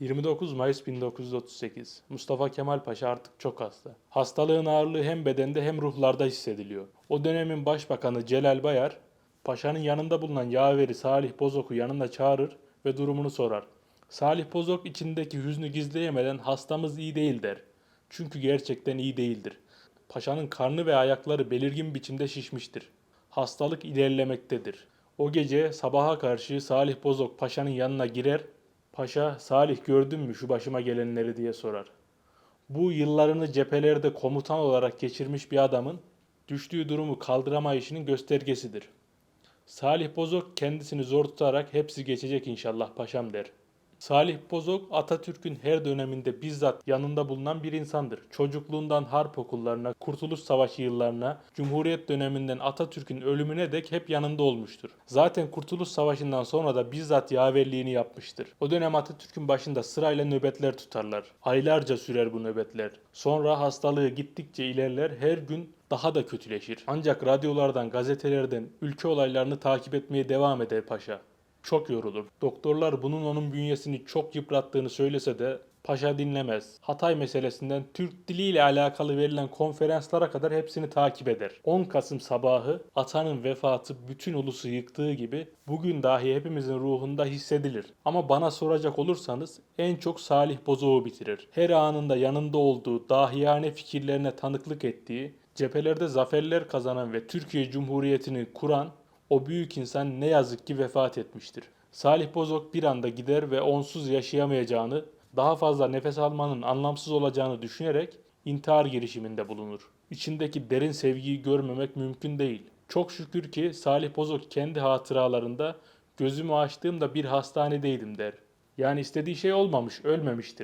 29 Mayıs 1938. Mustafa Kemal Paşa artık çok hasta. Hastalığın ağırlığı hem bedende hem ruhlarda hissediliyor. O dönemin başbakanı Celal Bayar, paşanın yanında bulunan yaveri Salih Bozok'u yanına çağırır ve durumunu sorar. Salih Bozok içindeki hüznü gizleyemeden hastamız iyi değil der. Çünkü gerçekten iyi değildir. Paşanın karnı ve ayakları belirgin biçimde şişmiştir. Hastalık ilerlemektedir. O gece sabaha karşı Salih Bozok paşanın yanına girer. Paşa, Salih gördün mü şu başıma gelenleri diye sorar. Bu yıllarını cephelerde komutan olarak geçirmiş bir adamın düştüğü durumu kaldıramayışının göstergesidir. Salih Bozok kendisini zor tutarak hepsi geçecek inşallah paşam der. Salih Bozok Atatürk'ün her döneminde bizzat yanında bulunan bir insandır. Çocukluğundan harp okullarına, Kurtuluş Savaşı yıllarına, Cumhuriyet döneminden Atatürk'ün ölümüne dek hep yanında olmuştur. Zaten Kurtuluş Savaşı'ndan sonra da bizzat yaverliğini yapmıştır. O dönem Atatürk'ün başında sırayla nöbetler tutarlar. Aylarca sürer bu nöbetler. Sonra hastalığı gittikçe ilerler, her gün daha da kötüleşir. Ancak radyolardan, gazetelerden ülke olaylarını takip etmeye devam eder paşa çok yorulur. Doktorlar bunun onun bünyesini çok yıprattığını söylese de paşa dinlemez. Hatay meselesinden Türk diliyle alakalı verilen konferanslara kadar hepsini takip eder. 10 Kasım sabahı atanın vefatı bütün ulusu yıktığı gibi bugün dahi hepimizin ruhunda hissedilir. Ama bana soracak olursanız en çok Salih Bozok'u bitirir. Her anında yanında olduğu, dahiyane fikirlerine tanıklık ettiği, cephelerde zaferler kazanan ve Türkiye Cumhuriyeti'ni kuran o büyük insan ne yazık ki vefat etmiştir. Salih Bozok bir anda gider ve onsuz yaşayamayacağını, daha fazla nefes almanın anlamsız olacağını düşünerek intihar girişiminde bulunur. İçindeki derin sevgiyi görmemek mümkün değil. Çok şükür ki Salih Bozok kendi hatıralarında gözümü açtığımda bir hastanedeydim der. Yani istediği şey olmamış, ölmemiştir.